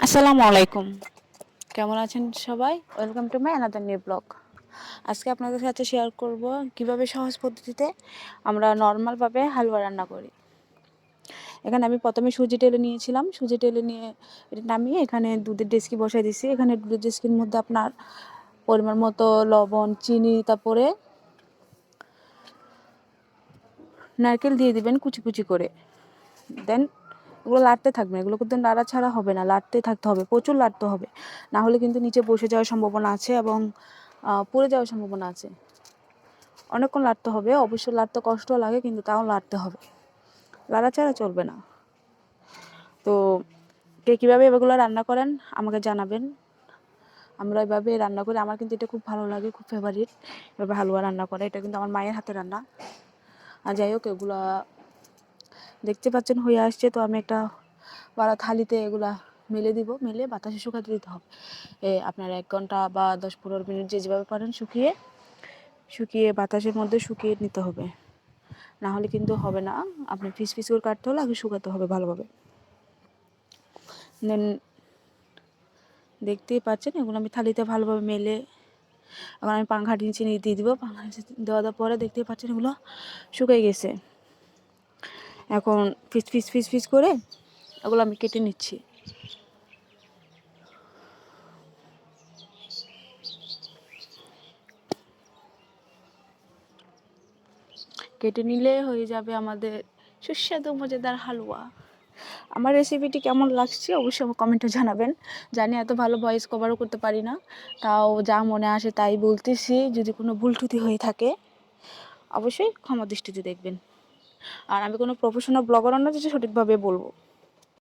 আসসালামু আলাইকুম। কেমন আছেন সবাই? Welcome to my another new blog আজকে আপনাদের সাথে শেয়ার করব কীভাবে সহজ পদ্ধতিতে আমরা নর্মালভাবে হালুয়া রান্না করি। এখানে আমি প্রথমে সুজি টেলে নিয়েছিলাম। সুজি টেলে নিয়ে এটা নামিয়ে এখানে দুধের ডেস্কি বসাই দিছি। এখানে দুধের ডেস্কির মধ্যে আপনার পরিমাণ মতো লবণ, চিনি, তারপরে নারকেল দিয়ে দিবেন কুচি কুচি করে। দেন এগুলো লাড়তে থাকবে এগুলো কিন্তু নাড়া ছাড়া হবে না লাড়তে থাকতে হবে, প্রচুর লাড়তে হবে। না হলে কিন্তু নিচে বসে যাওয়ার সম্ভাবনা আছে এবং পড়ে যাওয়ার সম্ভাবনা আছে। অনেকক্ষণ লাড়তে হবে, অবশ্য লাড়তে কষ্ট লাগে, কিন্তু তাও লাড়তে হবে। লাড়া ছাড়া চলবে না। তো কে কীভাবে এগুলো রান্না করেন আমাকে জানাবেন। আমরা এভাবে রান্না করি, আমার কিন্তু এটা খুব ভালো লাগে, খুব ফেভারিট এভাবে হালুয়া রান্না করে, এটা কিন্তু আমার মায়ের হাতে রান্না। আর যাই হোক, এগুলা দেখতে পাচ্ছেন হয়ে আসছে, তো আমি একটা বড় থালিতে এগুলা মেলে দিব, মেলে বাতাসে শুকাতে দিতে হবে। এ, আপনার এক ঘণ্টা বা দশ পনেরো মিনিট যে যেভাবে পারেন শুকিয়ে শুকিয়ে বাতাসের মধ্যে শুকিয়ে নিতে হবে। না হলে কিন্তু হবে না। আপনি পিস ফিস করে কাটতে হলে আগে শুকাতে হবে ভালোভাবে। দেন দেখতেই পাচ্ছেন এগুলো আমি থালিতে ভালোভাবে মেলে, এখন আমি পাংখা নিচে নিয়ে দিয়ে দিব। পাংখা দেওয়া দেওয়ার পরে দেখতেই পাচ্ছেন এগুলো শুকিয়ে গেছে। এখন পিস ফিস ফিস পিস করে ওগুলো আমি কেটে নিচ্ছি। কেটে নিলে হয়ে যাবে আমাদের সুস্বাদু, মজাদার হালুয়া। আমার রেসিপিটি কেমন লাগছে অবশ্যই আমার কমেন্টে জানাবেন। জানি এত ভালো ভয়েস কভারও করতে পারি না, তাও যা মনে আসে তাই বলতেছি, যদি কোনো ভুল ত্রুটি হয়ে থাকে, অবশ্যই ক্ষমা দৃষ্টিতে দেখবেন। আর আমি কোনো প্রফেশনাল ব্লগার না যে সঠিকভাবে বলব।